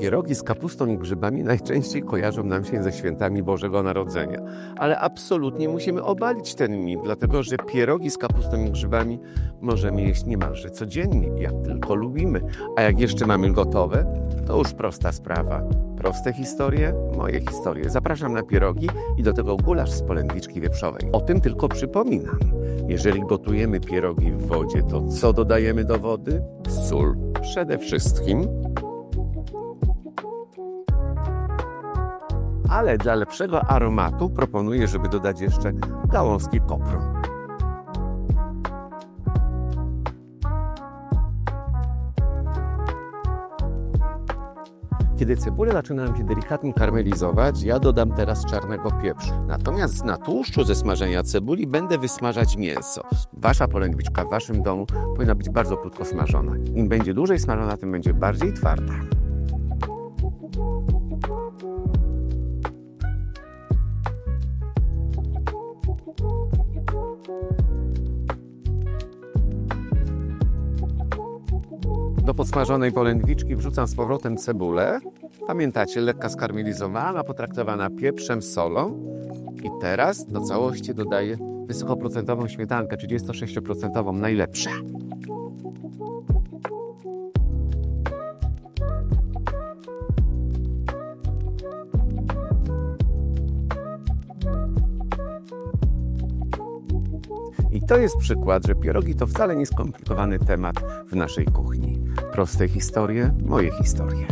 Pierogi z kapustą i grzybami najczęściej kojarzą nam się ze świętami Bożego Narodzenia, ale absolutnie musimy obalić ten mit, dlatego że pierogi z kapustą i grzybami możemy jeść niemalże codziennie, jak tylko lubimy. A jak jeszcze mamy gotowe, to już prosta sprawa. Proste historie, moje historie. Zapraszam na pierogi i do tego gulasz z polędwiczki wieprzowej. O tym tylko przypominam. Jeżeli gotujemy pierogi w wodzie, to co dodajemy do wody? Sól przede wszystkim. Ale dla lepszego aromatu proponuję, żeby dodać jeszcze gałązki kopru. Kiedy cebule zaczynają się delikatnie karmelizować, ja dodam teraz czarnego pieprzu. Natomiast na tłuszczu ze smażenia cebuli będę wysmażać mięso. Wasza polędwiczka w waszym domu powinna być bardzo krótko smażona. Im będzie dłużej smażona, tym będzie bardziej twarda. Do podsmażonej polędwiczki wrzucam z powrotem cebulę. Pamiętacie, lekka skarmelizowana, potraktowana pieprzem, solą. I teraz do całości dodaję wysokoprocentową śmietankę, 36% najlepsza. I to jest przykład, że pierogi to wcale nie skomplikowany temat w naszej kuchni. Proste historie, moje historie.